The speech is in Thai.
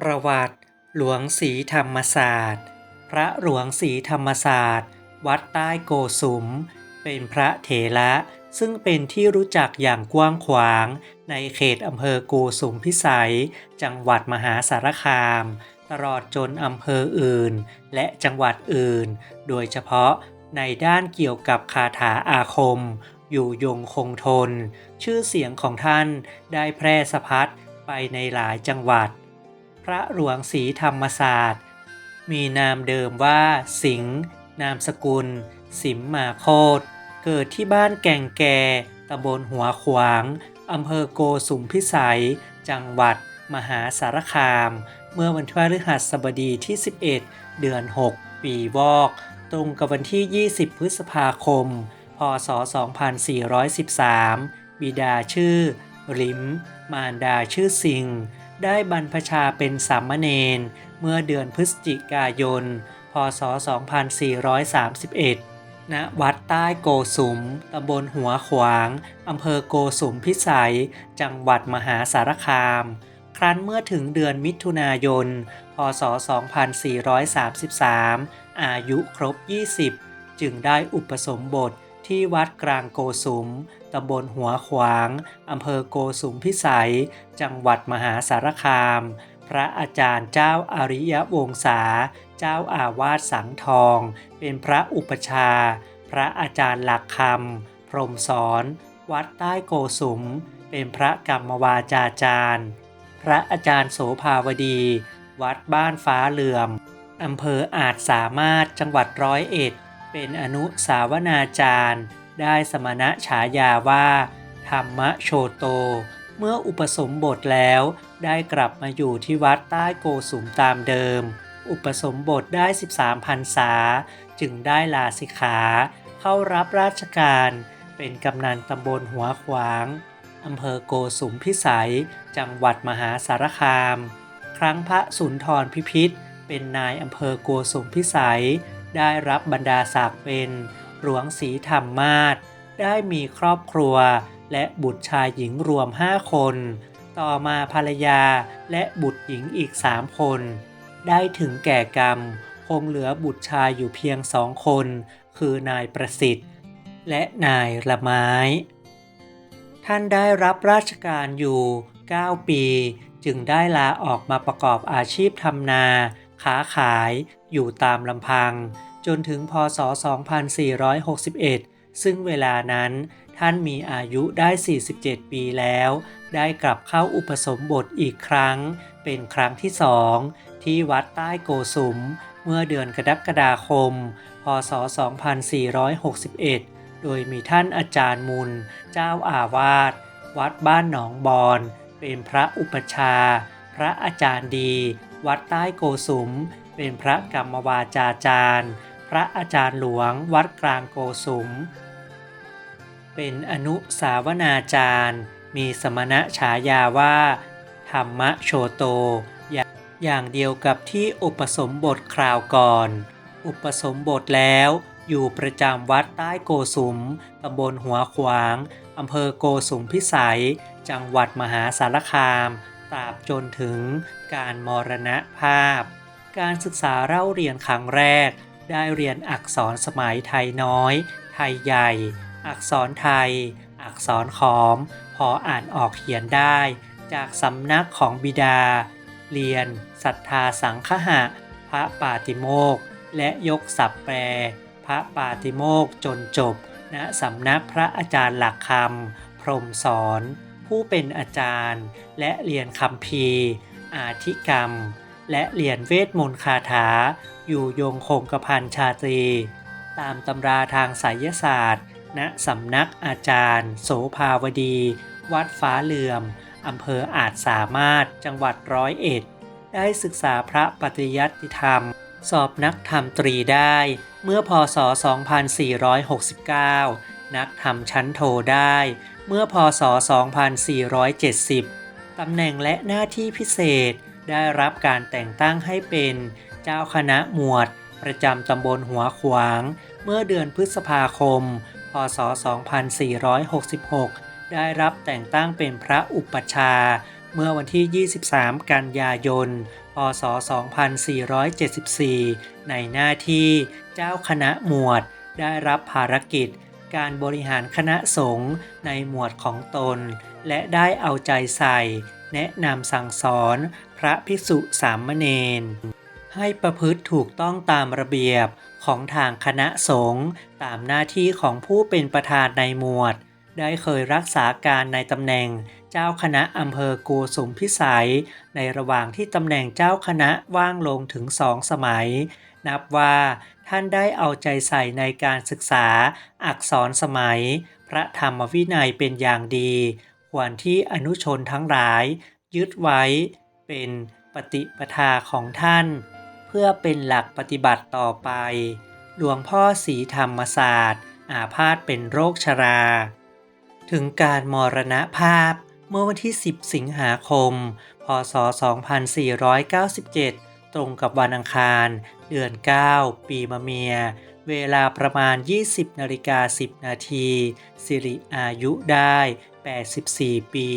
ประวัติ หลวงศรีธรรมศาสตร์ พระหลวงศรีธรรมศาสตร์ วัดใต้โกสุม เป็นพระเถระซึ่งเป็นที่รู้จักอย่างกว้างขวาง ในเขตอำเภอโกสุมพิสัย จังหวัดมหาสารคาม ตลอดจนอำเภออื่น และจังหวัดอื่น โดยเฉพาะในด้านเกี่ยวกับคาถาอาคม อยู่ยงคงทน ชื่อเสียงของท่านได้แพร่สะพัดไปในหลายจังหวัด พระหลวงศรีธรรมศาสตร์ มีนามเดิมว่าสิงห์นามสกุล สิมมาโคตเกิดที่บ้านแก่งแก่ตำบลหัวขวางอำเภอโกสุมพิสัย จังหวัด มหาสารคาม เมื่อวันพฤหัสบดีที่ 11 เดือน 6 ปีวอก ตรงกับวันที่ 20 พฤษภาคม พศ 2413 บิดาชื่อลิม มารดาชื่อสิงห์ ได้บรรพชาเป็นสามเณรเมื่อเดือนพฤศจิกายน พศ 2431 ณ วัดใต้โกสุม ตำบลหัวขวาง อำเภอโกสุมพิสัย จังหวัดมหาสารคาม ครั้นเมื่อถึงเดือนมิถุนายน พศ 2433 อายุครบ 20 จึงได้อุปสมบท ที่วัดกลางโกสุม ตำบลหัวขวาง อำเภอโกสุมพิสัย จังหวัดมหาสารคาม พระอาจารย์เจ้าอาริยวงศา เจ้าอาวาสสังทอง เป็นพระอุปชา พระอาจารย์หลักคำ พรมสอน วัดใต้โกสุม เป็นพระกรรมวาจาจารย์ พระอาจารย์โสภาวดี วัดบ้านฟ้าเหลื่อม อำเภออาจสามารถจังหวัดร้อยเอ็ด เป็นอนุสาวนาจารย์ ได้สมณะฉายาว่า ธรรมโชโต เมื่ออุปสมบทแล้วได้กลับมาอยู่ที่วัดใต้โกสุมตามเดิม อุปสมบทได้ 13พรรษา จึงได้ลาสิกขา เข้ารับราชการ เป็นกำนันตำบลหัวขวางอำเภอโกสุมพิสัย จังหวัดมหาสารคาม ครั้งพระสุนทรพิพิธเป็นนายอำเภอโกสุมพิสัย ได้รับบรรดาศักดิ์เป็นหลวงศรีธรรมมาศได้มีครอบครัว และบุตรชายหญิงรวม 5 คน ต่อมาภรรยาและบุตรหญิงอีก 3 คน ได้ถึงแก่กรรม คงเหลือบุตรชายอยู่เพียงสองคน คือนายประสิทธิ์ และนายละไม้ ท่านได้รับราชการอยู่ 9 ปี จึงได้ลาออกมาประกอบอาชีพทำนา ค้าขายอยู่ตามลำพัง จนถึงพศ 2461 ซึ่งเวลานั้นท่านมีอายุได้ 47 ปีแล้ว ได้กลับเข้าอุปสมบทอีกครั้ง เป็นครั้งที่สองที่วัดใต้โกสุม เมื่อเดือนกรกฎาคม พศ 2461 โดยมีท่านอาจารย์มุล เจ้าอาวาส วัดบ้านหนองบอน เป็นพระอุปชา พระอาจารย์ดี วัดใต้โกสุม เป็นพระกรรมวาจาจารย์ พระอาจารย์หลวง วัดกลางโกสุม เป็นอนุสาวนาจารย์ มีสมณะฉายาว่า ธรรมโชโต อย่างเดียวกับที่อุปสมบทคราวก่อน อุปสมบทแล้วอยู่ประจำวัดใต้โกสุม ตำบลหัวขวาง อำเภอโกสุมพิสัย จังหวัดมหาสารคาม ตราบจนถึงการมรณภาพ การศึกษาเล่าเรียนครั้งแรก ได้เรียนอักษรสมัยไทยน้อย ไทยใหญ่ อักษรไทย อักษรขอม พออ่านออกเขียนได้ จากสำนักของบิดา เรียนศรัทธาสังคหะ พระปาติโมก และยกศัพท์แปล พระปาติโมกจนจบณสำนักพระอาจารย์หลักคำพรมสอน ผู้เป็นอาจารย์ และเรียนคำพีอาธิกรรม และเรียนเวทมนต์คาถา อยู่ยงคงกระพันชาตรี ตามตำราทางไสยศาสตร์ ณสำนักอาจารย์ โสภาวดี วัดฟ้าเหลื่อมอำเภออาจสามารถจังหวัดร้อยเอ็ด ได้ศึกษาพระปฏิยัติธรรม สอบนักธรรมตรีได้เมื่อพศ 2469 นักธรรมชั้นโทได้ เมื่อพศ 2470 ตำแหน่งและหน้าที่พิเศษได้รับการแต่งตั้งให้เป็นเจ้าคณะหมวด ประจำตำบลหัวขวาง เมื่อเดือนพฤษภาคม พศ 2466 ได้รับแต่งตั้งเป็นพระอุปชา เมื่อวันที่ 23 กันยายน พศ 2474 ในหน้าที่เจ้าคณะหมวดได้รับภารกิจ การบริหารคณะสงฆ์ในหมวดของตน และได้เอาใจใส่ แนะนำสั่งสอนพระภิกษุสามเณรให้ประพฤติถูกต้องตามระเบียบของทางคณะสงฆ์ตามหน้าที่ของผู้เป็นประธานในหมวด ได้เคยรักษาการในตำแหน่งเจ้าคณะอำเภอโกสุมพิสัย ในระหว่างที่ตำแหน่งเจ้าคณะว่างลงถึงสองสมัย นับว่าท่านได้เอาใจใส่ในการศึกษาอักษรสมัย พระธรรมวินัยเป็นอย่างดี ควรที่อนุชนทั้งหลาย ยึดไว้เป็นปฏิปทาของท่าน เพื่อเป็นหลักปฏิบัติต่อไป หลวงพ่อศรีธรรมศาสตร์ อาพาธเป็นโรคชรา ถึงการมรณภาพเมื่อวันที่ 10 สิงหาคม พศ 2497 ตรงกับวันอังคาร เดือน 9 ปีมะเมีย เวลาประมาณ 20นาฬิกา10 นาทีสิริอายุได้ 84 ปี